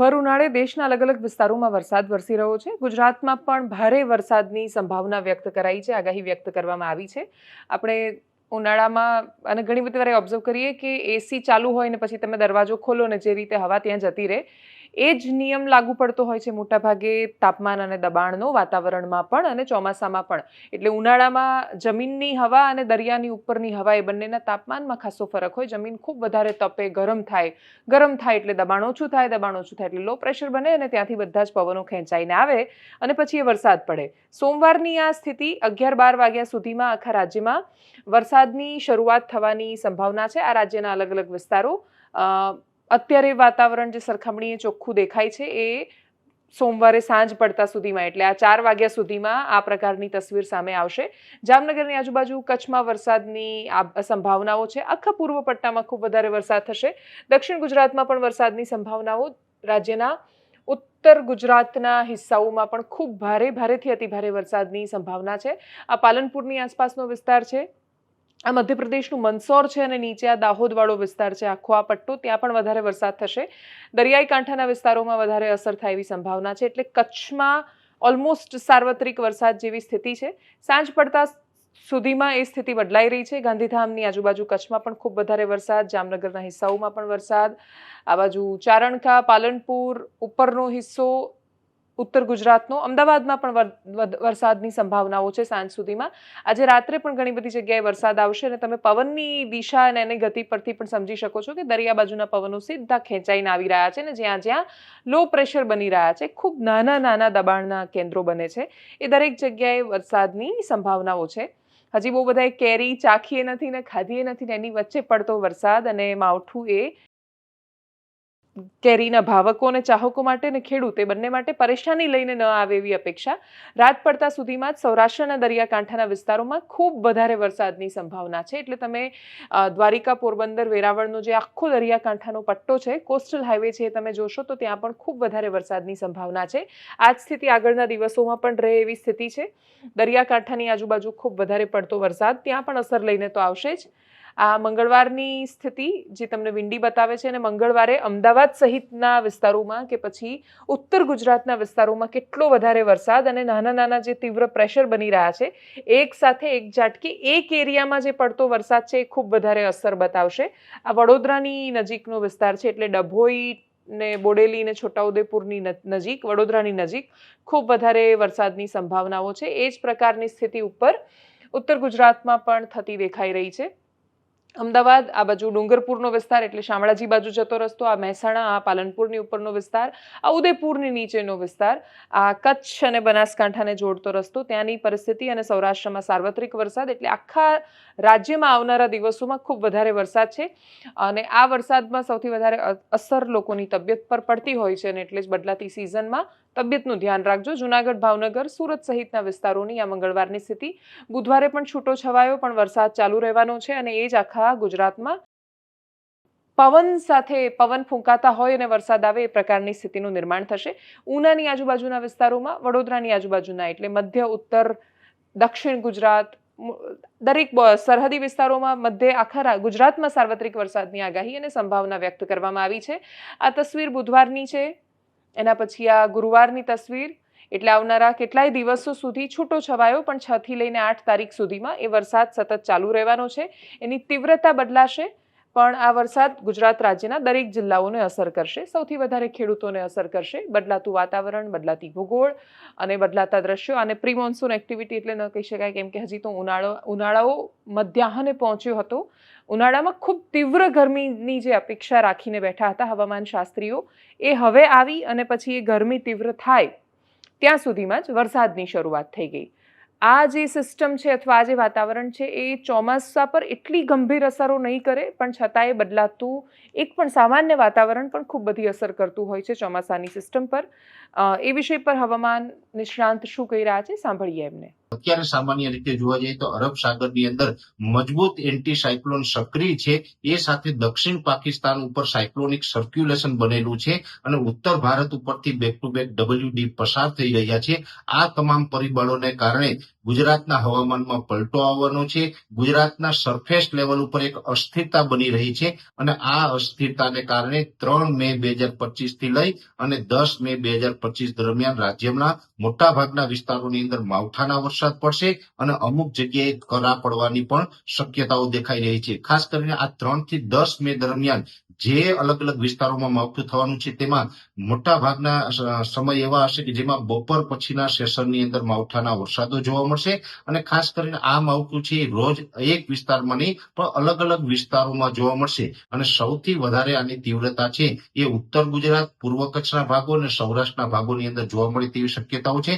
ભર ઉનાળે દેશના અલગ અલગ વિસ્તારોમાં વરસાદ વરસી રહ્યો છે. ગુજરાતમાં પણ ભારે વરસાદની સંભાવના વ્યક્ત કરાઈ છે, આગાહી વ્યક્ત કરવામાં આવી છે. આપણે ઉનાળામાં અને ઘણી બધી વાર ઓબ્ઝર્વ કરીએ કે એસી ચાલુ હોય ને પછી તમે દરવાજો ખોલો ને જે રીતે હવા ત્યાં જતી રહે એ જ નિયમ લાગુ પડતો હોય છે મોટાભાગે તાપમાન અને દબાણનો વાતાવરણમાં પણ અને ચોમાસામાં પણ. એટલે ઉનાળામાં જમીનની હવા અને દરિયાની ઉપરની હવા એ બંનેના તાપમાનમાં ખાસો ફરક હોય. જમીન ખૂબ વધારે તપે, ગરમ થાય. ગરમ થાય એટલે દબાણ ઓછું થાય, દબાણ ઓછું થાય એટલે લો પ્રેશર બને અને ત્યાંથી બધા જ પવનો ખેંચાઈને આવે અને પછી એ વરસાદ પડે. સોમવારની આ સ્થિતિ અગિયાર બાર વાગ્યા સુધીમાં આખા રાજ્યમાં વરસાદની શરૂઆત થવાની સંભાવના છે. આ રાજ્યના અલગ અલગ વિસ્તારો અત્યારે વાતાવરણ જે સરખામણીએ ચોખ્ખું દેખાય છે એ સોમવારે સાંજ પડતા સુધીમાં, એટલે આ ચાર વાગ્યા સુધીમાં આ પ્રકારની તસવીર સામે આવશે. જામનગરની આજુબાજુ કચ્છમાં વરસાદની સંભાવનાઓ છે. આખા પૂર્વ પટ્ટામાં ખૂબ વધારે વરસાદ થશે. દક્ષિણ ગુજરાતમાં પણ વરસાદની સંભાવનાઓ રાજ્યના ઉત્તર ગુજરાતના હિસ્સાઓમાં પણ ખૂબ ભારે, ભારેથી અતિભારે વરસાદની સંભાવના છે. આ પાલનપુરની આસપાસનો વિસ્તાર છે. આ મધ્યપ્રદેશનું મંદસૌર છે અને નીચે આ દાહોદવાળો વિસ્તાર છે. આખો આ પટ્ટો ત્યાં પણ વધારે વરસાદ થશે. દરિયાઈ કાંઠાના વિસ્તારોમાં વધારે અસર થાય એવી સંભાવના છે. એટલે કચ્છમાં ઓલમોસ્ટ સાર્વત્રિક વરસાદ જેવી સ્થિતિ છે. સાંજ પડતા સુધીમાં એ સ્થિતિ બદલાઈ રહી છે. ગાંધીધામની આજુબાજુ કચ્છમાં પણ ખૂબ વધારે વરસાદ, જામનગરના હિસ્સાઓમાં પણ વરસાદ. આ બાજુ ચારણકા, પાલનપુર ઉપરનો હિસ્સો ઉત્તર ગુજરાતનો, અમદાવાદમાં પણ વર- વર- વરસાદની સંભાવનાઓ છે સાંજ સુધીમાં. આજે રાત્રે પણ ઘણી બધી જગ્યાએ વરસાદ આવશે અને તમે પવનની દિશા અને એની ગતિ પરથી પણ સમજી શકો છો કે દરિયા બાજુના પવનો સીધા ખેંચાઈને આવી રહ્યા છે અને જ્યાં જ્યાં લો પ્રેશર બની રહ્યા છે, ખૂબ નાના નાના દબાણના કેન્દ્રો બને છે. એ દરેક જગ્યાએ વરસાદની સંભાવનાઓ છે. હજી બહુ બધાએ કેરી, ચાખીએ નથી ને ખાધીએ નથી ને એની વચ્ચે પડતો વરસાદ અને માવઠું એ કેરીના ભાવકો અને ચાહકો માટે ને ખેડૂત એ બંને માટે પરેશાની લઈને ન આવે એવી અપેક્ષા. રાત પડતા સુધીમાં જ સૌરાષ્ટ્રના દરિયાકાંઠાના વિસ્તારોમાં ખૂબ વધારે વરસાદની સંભાવના છે. એટલે તમે દ્વારિકા, પોરબંદર, વેરાવળનો જે આખો દરિયાકાંઠાનો પટ્ટો છે, કોસ્ટલ હાઈવે છે એ તમે જોશો તો ત્યાં પણ ખૂબ વધારે વરસાદની સંભાવના છે. આ જ સ્થિતિ આગળના દિવસોમાં પણ રહે એવી સ્થિતિ છે. દરિયાકાંઠાની આજુબાજુ ખૂબ વધારે પડતો વરસાદ, ત્યાં પણ અસર લઈને તો આવશે જ. આ મંગળવારની સ્થિતિ જે તમને વિંડી બતાવે છે અને મંગળવારે અમદાવાદ સહિતના વિસ્તારોમાં કે પછી ઉત્તર ગુજરાતના વિસ્તારોમાં કેટલો વધારે વરસાદ અને નાના નાના જે તીવ્ર પ્રેશર બની રહ્યા છે, એક સાથે એક ઝાટકી એક એરિયામાં જે પડતો વરસાદ છે એ ખૂબ વધારે અસર બતાવશે. આ વડોદરાની નજીકનો વિસ્તાર છે એટલે ડભોઈ ને બોડેલી ને છોટાઉદેપુરની નજીક, વડોદરાની નજીક ખૂબ વધારે વરસાદની સંભાવનાઓ છે. એ જ પ્રકારની સ્થિતિ ઉપર ઉત્તર ગુજરાતમાં પણ થતી દેખાઈ રહી છે. અમદાવાદ, આ બાજુ ડુંગરપુરનો વિસ્તાર એટલે શામળાજી બાજુ જતો રસ્તો, આ મહેસાણા, આ પાલનપુરની ઉપરનો વિસ્તાર, આ ઉદયપુરની નીચેનો વિસ્તાર, આ કચ્છ અને બનાસકાંઠાને જોડતો રસ્તો, ત્યાંની પરિસ્થિતિ અને સૌરાષ્ટ્રમાં સાર્વત્રિક વરસાદ એટલે આખા રાજ્યમાં આવનારા દિવસોમાં ખૂબ વધારે વરસાદ છે. અને આ વરસાદમાં સૌથી વધારે અસર લોકોની તબિયત પર પડતી હોય છે અને એટલે જ બદલાતી સિઝનમાં તબિયતનું ધ્યાન રાખજો. જુનાગઢ, ભાવનગર, સુરત સહિતના વિસ્તારોની આ મંગળવારની સ્થિતિ, બુધવારે પણ છૂટો છવાયો, પણ વરસાદ ચાલુ રહેવાનો છે અને એ જ આખા ગુજરાતમાં. પવન સાથે પવન ફૂંકાતા હોય અને વરસાદ આવે એ પ્રકારની સ્થિતિનું નિર્માણ થશે. ઉનાની આજુબાજુના વિસ્તારોમાં, વડોદરાની આજુબાજુના એટલે મધ્ય, ઉત્તર, દક્ષિણ ગુજરાત દરેક સરહદી વિસ્તારોમાં મધ્ય આખા ગુજરાતમાં સાર્વત્રિક વરસાદની આગાહી અને સંભાવના વ્યક્ત કરવામાં આવી છે. આ તસવીર બુધવારની છે. એના પછી આ ગુરુવારની તસવીર. એટલે આવનારા કેટલાય દિવસો સુધી છૂટો છવાયો પણ છ થી લઈને આઠ તારીખ સુધીમાં એ વરસાદ સતત ચાલુ રહેવાનો છે. એની તીવ્રતા બદલાશે, પણ આ વરસાદ ગુજરાત રાજ્યના દરેક જિલ્લાઓને અસર કરશે. સૌથી વધારે ખેડૂતોને અસર કરશે. બદલાતું વાતાવરણ, બદલાતી ભૂગોળ અને બદલાતા દ્રશ્યો અને પ્રી મોન્સૂન એક્ટિવિટી એટલે ન કહી શકાય કેમ કે હજી તો ઉનાળો, ઉનાળાઓ મધ્યાહને પહોંચ્યો હતો. ઉનાળામાં ખૂબ તીવ્ર ગરમીની જે અપેક્ષા રાખીને બેઠા હતા હવામાન શાસ્ત્રીઓ, એ હવે આવી અને પછી એ ગરમી તીવ્ર થાય. ત્યાં સુધીમાં જ વરસાદની શરૂઆત થઈ ગઈ. આ જે સિસ્ટમ છે અથવા આ જે વાતાવરણ છે, એ ચોમાસા પર એટલી ગંભીર અસરો નહીં કરે, પણ છતાંય બદલાતું એક પણ સામાન્ય વાતાવરણ પણ ખૂબ બધી અસર કરતું હોય છે ચોમાસાની સિસ્ટમ પર. એ વિષય પર હવામાન નિષ્ણાંત શું કહી રહ્યા છે, સાંભળીએ એમને. અત્યારે સામાન્ય રીતે જોવા જઈએ તો અરબ સાગરની અંદર મજબૂત એન્ટી સાયક્લોન સક્રિય છે. એ સાથે દક્ષિણ પાકિસ્તાન ઉપર સાયક્લોનિક સર્ક્યુલેશન બનેલું છે અને ઉત્તર ભારત ઉપરથી બેક ટુ બેક ડબલ્યુડી પસાર થઈ રહ્યા છે. આ તમામ પરિબળોને કારણે ગુજરાતના હવામાનમાં પલટો આવવાનો છે. ગુજરાતના સરફેસ લેવલ ઉપર એક અસ્થિરતા બની રહી છે અને આ અસ્થિરતાને કારણે ત્રણ મે બે હજાર પચીસથી લઈ અને દસ મે બે હજાર પચીસ દરમિયાન રાજ્યના મોટાભાગના વિસ્તારોની અંદર માવઠાના વરસાદ પડશે અને અમુક જગ્યાએ કરા પડવાની પણ શક્યતાઓ દેખાઈ રહી છે. ખાસ કરીને આ ત્રણથી દસ મે દરમિયાન જે અલગ અલગ વિસ્તારોમાં માવઠું થવાનું છે તેમાં મોટા ભાગના સમય એવા હશે કે જેમાં બપોર પછીના સેશનની અંદર માવઠાના વરસાદો જોવા મળશે અને ખાસ કરીને આ માવઠું છે રોજ એક વિસ્તારમાં નહીં, પણ અલગ અલગ વિસ્તારોમાં જોવા મળશે. અને સૌથી વધારે આની તીવ્રતા છે એ ઉત્તર ગુજરાત, પૂર્વ કચ્છના ભાગો અને સૌરાષ્ટ્રના ભાગોની અંદર જોવા મળે તેવી શક્યતાઓ છે.